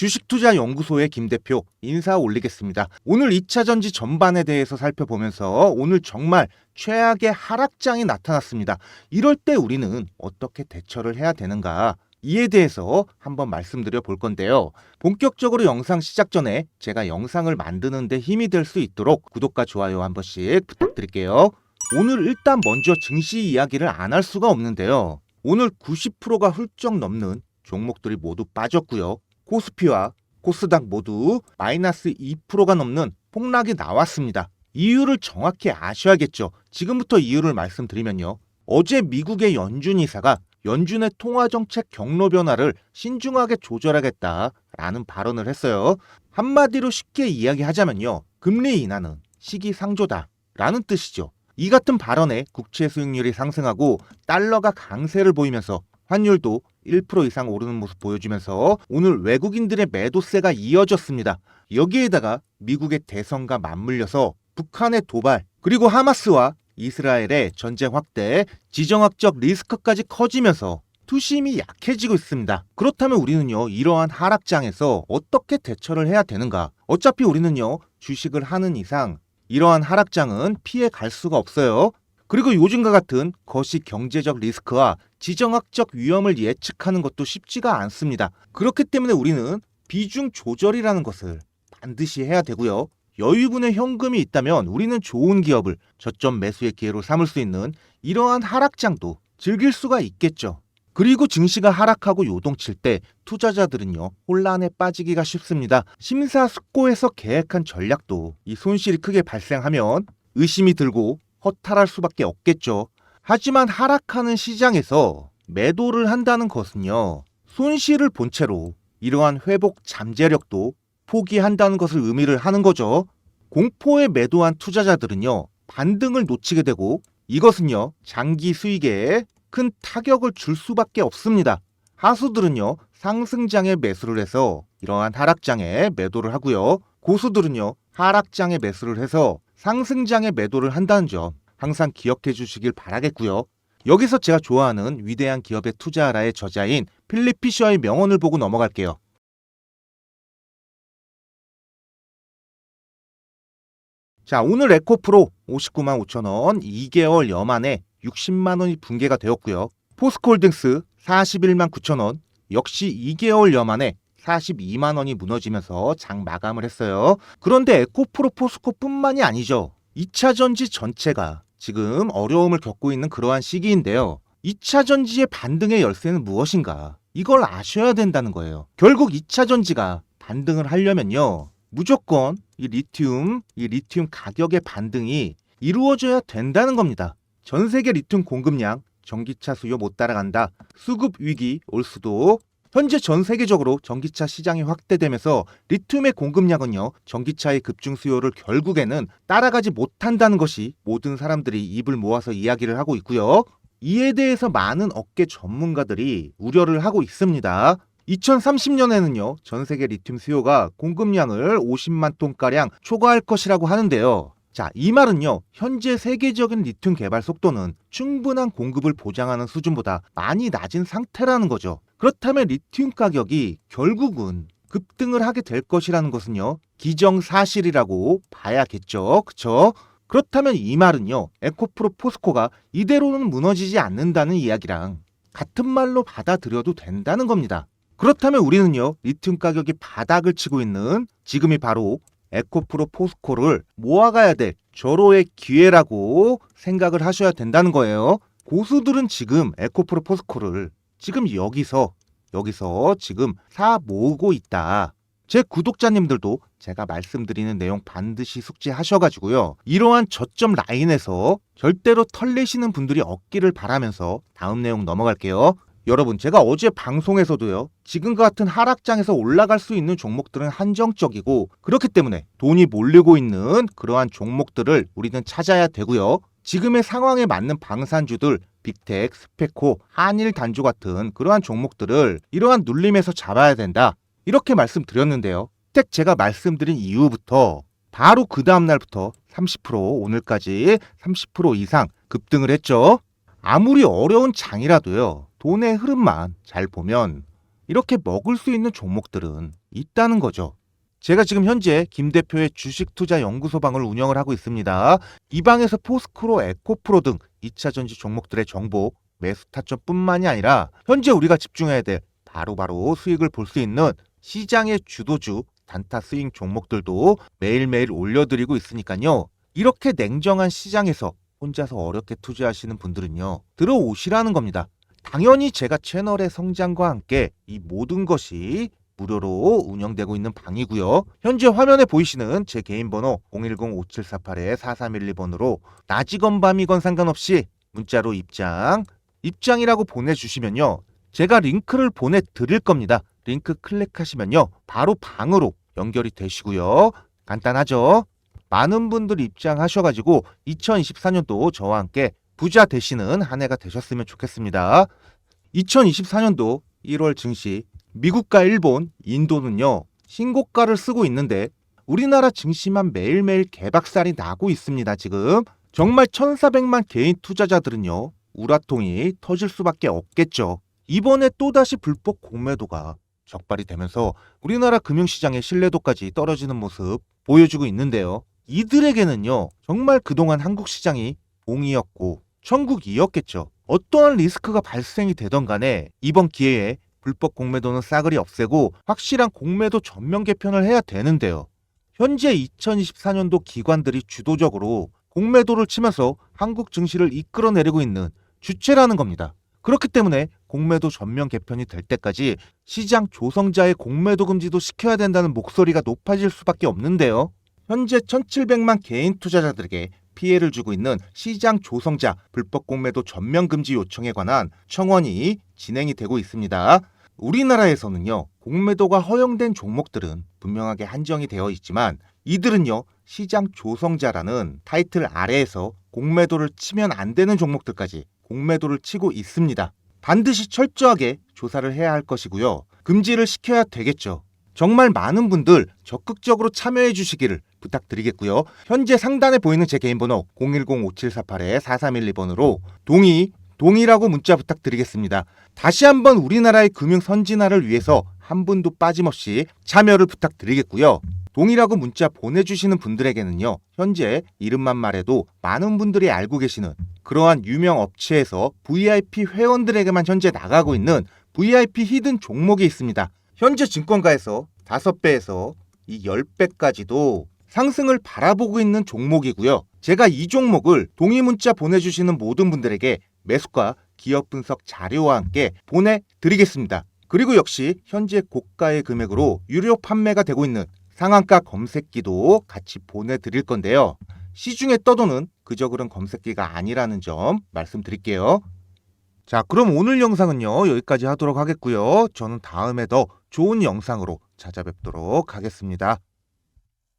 주식투자연구소의 김 대표 인사 올리겠습니다. 오늘 2차 전지 전반에 대해서 살펴보면서 오늘 정말 최악의 하락장이 나타났습니다. 이럴 때 우리는 어떻게 대처를 해야 되는가? 이에 대해서 한번 말씀드려 볼 건데요. 본격적으로 영상 시작 전에 제가 영상을 만드는데 힘이 될 수 있도록 구독과 좋아요 한 번씩 부탁드릴게요. 오늘 일단 먼저 증시 이야기를 안 할 수가 없는데요. 오늘 90%가 훌쩍 넘는 종목들이 모두 빠졌고요. 코스피와 코스닥 모두 마이너스 2%가 넘는 폭락이 나왔습니다. 이유를 정확히 아셔야겠죠. 지금부터 이유를 말씀드리면요. 어제 미국의 연준 이사가 연준의 통화정책 경로 변화를 신중하게 조절하겠다라는 발언을 했어요. 한마디로 쉽게 이야기하자면요. 금리 인하는 시기상조다라는 뜻이죠. 이 같은 발언에 국채 수익률이 상승하고 달러가 강세를 보이면서 환율도 1% 이상 오르는 모습 보여주면서 오늘 외국인들의 매도세가 이어졌습니다. 여기에다가 미국의 대선과 맞물려서 북한의 도발 그리고 하마스와 이스라엘의 전쟁 확대, 지정학적 리스크까지 커지면서 투심이 약해지고 있습니다. 그렇다면 우리는요, 이러한 하락장에서 어떻게 대처를 해야 되는가? 어차피 우리는요, 주식을 하는 이상 이러한 하락장은 피해 갈 수가 없어요. 그리고 요즘과 같은 거시 경제적 리스크와 지정학적 위험을 예측하는 것도 쉽지가 않습니다. 그렇기 때문에 우리는 비중 조절이라는 것을 반드시 해야 되고요. 여유분의 현금이 있다면 우리는 좋은 기업을 저점 매수의 기회로 삼을 수 있는 이러한 하락장도 즐길 수가 있겠죠. 그리고 증시가 하락하고 요동칠 때 투자자들은요 혼란에 빠지기가 쉽습니다. 심사숙고해서 계획한 전략도 이 손실이 크게 발생하면 의심이 들고 허탈할 수밖에 없겠죠. 하지만 하락하는 시장에서 매도를 한다는 것은요 손실을 본 채로 이러한 회복 잠재력도 포기한다는 것을 의미를 하는 거죠. 공포에 매도한 투자자들은요, 반등을 놓치게 되고 이것은요, 장기 수익에 큰 타격을 줄 수밖에 없습니다. 하수들은요, 상승장에 매수를 해서 이러한 하락장에 매도를 하고요. 고수들은요, 하락장에 매수를 해서 상승장에 매도를 한다는 점 항상 기억해 주시길 바라겠고요. 여기서 제가 좋아하는 위대한 기업의 투자하라의 저자인 필립 피셔의 명언을 보고 넘어갈게요. 자, 오늘 에코프로 59만 5천 원, 2개월 여만에 60만 원이 붕괴가 되었고요. 포스코홀딩스 41만 9천 원, 역시 2개월 여만에 42만 원이 무너지면서 장 마감을 했어요. 그런데 에코프로 포스코뿐만이 아니죠. 2차 전지 전체가 지금 어려움을 겪고 있는 그러한 시기인데요. 2차 전지의 반등의 열쇠는 무엇인가? 이걸 아셔야 된다는 거예요. 결국 2차 전지가 반등을 하려면요. 무조건 이 리튬, 이 리튬 가격의 반등이 이루어져야 된다는 겁니다. 전 세계 리튬 공급량, 전기차 수요 못 따라간다. 수급 위기 올 수도. 현재 전 세계적으로 전기차 시장이 확대되면서 리튬의 공급량은요, 전기차의 급증 수요를 결국에는 따라가지 못한다는 것이 모든 사람들이 입을 모아서 이야기를 하고 있고요. 이에 대해서 많은 업계 전문가들이 우려를 하고 있습니다. 2030년에는요, 전 세계 리튬 수요가 공급량을 50만 톤가량 초과할 것이라고 하는데요. 자, 이 말은요, 현재 세계적인 리튬 개발 속도는 충분한 공급을 보장하는 수준보다 많이 낮은 상태라는 거죠. 그렇다면 리튬 가격이 결국은 급등을 하게 될 것이라는 것은요, 기정사실이라고 봐야겠죠. 그쵸? 그렇다면 이 말은요, 에코프로 포스코가 이대로는 무너지지 않는다는 이야기랑 같은 말로 받아들여도 된다는 겁니다. 그렇다면 우리는요, 리튬 가격이 바닥을 치고 있는 지금이 바로 에코프로 포스코를 모아가야 될 절호의 기회라고 생각을 하셔야 된다는 거예요. 고수들은 지금 에코프로 포스코를 지금 여기서, 여기서 지금 사 모으고 있다. 제 구독자님들도 제가 말씀드리는 내용 반드시 숙지하셔가지고요. 이러한 저점 라인에서 절대로 털내시는 분들이 없기를 바라면서 다음 내용 넘어갈게요. 여러분, 제가 어제 방송에서도요, 지금과 같은 하락장에서 올라갈 수 있는 종목들은 한정적이고, 그렇기 때문에 돈이 몰리고 있는 그러한 종목들을 우리는 찾아야 되고요. 지금의 상황에 맞는 방산주들, 빅텍, 스페코, 한일 단조 같은 그러한 종목들을 이러한 눌림에서 잡아야 된다. 이렇게 말씀드렸는데요. tek 제가 말씀드린 이후부터 바로 그 다음날부터 30% 오늘까지 30% 이상 급등을 했죠. 아무리 어려운 장이라도요. 돈의 흐름만 잘 보면 이렇게 먹을 수 있는 종목들은 있다는 거죠. 제가 지금 현재 김 대표의 주식 투자 연구소방을 운영을 하고 있습니다. 이 방에서 포스크로, 에코프로 등 2차 전지 종목들의 정보, 매수 타점뿐만이 아니라 현재 우리가 집중해야 될 바로바로 수익을 볼 수 있는 시장의 주도주, 단타 스윙 종목들도 매일매일 올려드리고 있으니까요. 이렇게 냉정한 시장에서 혼자서 어렵게 투자하시는 분들은요. 들어오시라는 겁니다. 당연히 제가 채널의 성장과 함께 이 모든 것이 무료로 운영되고 있는 방이고요. 현재 화면에 보이시는 제 개인 번호 010-5748-4312번으로 낮이건 밤이건 상관없이 문자로 입장, 입장이라고 보내주시면요. 제가 링크를 보내드릴 겁니다. 링크 클릭하시면요. 바로 방으로 연결이 되시고요. 간단하죠? 많은 분들이 입장하셔가지고 2024년도 저와 함께 부자 되시는 한 해가 되셨으면 좋겠습니다. 2024년도 1월 증시 미국과 일본, 인도는요 신고가를 쓰고 있는데 우리나라 증시만 매일매일 개박살이 나고 있습니다. 지금 정말 1,400만 개인 투자자들은요 우라통이 터질 수밖에 없겠죠. 이번에 또다시 불법 공매도가 적발이 되면서 우리나라 금융시장의 신뢰도까지 떨어지는 모습 보여주고 있는데요. 이들에게는요 정말 그동안 한국 시장이 봉이었고 천국이었겠죠. 어떠한 리스크가 발생이 되던 간에 이번 기회에 불법 공매도는 싸그리 없애고 확실한 공매도 전면 개편을 해야 되는데요. 현재 2024년도 기관들이 주도적으로 공매도를 치면서 한국 증시를 이끌어내리고 있는 주체라는 겁니다. 그렇기 때문에 공매도 전면 개편이 될 때까지 시장 조성자의 공매도 금지도 시켜야 된다는 목소리가 높아질 수밖에 없는데요. 현재 1,700만 개인 투자자들에게 피해를 주고 있는 시장 조성자 불법 공매도 전면 금지 요청에 관한 청원이 진행이 되고 있습니다. 우리나라에서는요, 공매도가 허용된 종목들은 분명하게 한정이 되어 있지만 이들은요, 시장 조성자라는 타이틀 아래에서 공매도를 치면 안 되는 종목들까지 공매도를 치고 있습니다. 반드시 철저하게 조사를 해야 할 것이고요. 금지를 시켜야 되겠죠. 정말 많은 분들 적극적으로 참여해 주시기를 부탁드리겠고요. 현재 상단에 보이는 제 개인 번호 010-5748-4312번으로 동의, 동의라고 문자 부탁드리겠습니다. 다시 한번 우리나라의 금융 선진화를 위해서 한 분도 빠짐없이 참여를 부탁드리겠고요. 동의라고 문자 보내주시는 분들에게는요, 현재 이름만 말해도 많은 분들이 알고 계시는 그러한 유명 업체에서 VIP 회원들에게만 현재 나가고 있는 VIP 히든 종목이 있습니다. 현재 증권가에서 5배에서 이 10배까지도 상승을 바라보고 있는 종목이고요. 제가 이 종목을 동의 문자 보내주시는 모든 분들에게 매수가 기업 분석 자료와 함께 보내드리겠습니다. 그리고 역시 현재 고가의 금액으로 유료 판매가 되고 있는 상한가 검색기도 같이 보내드릴 건데요. 시중에 떠도는 그저 그런 검색기가 아니라는 점 말씀드릴게요. 자, 그럼 오늘 영상은요, 여기까지 하도록 하겠고요. 저는 다음에 더 좋은 영상으로 찾아뵙도록 하겠습니다.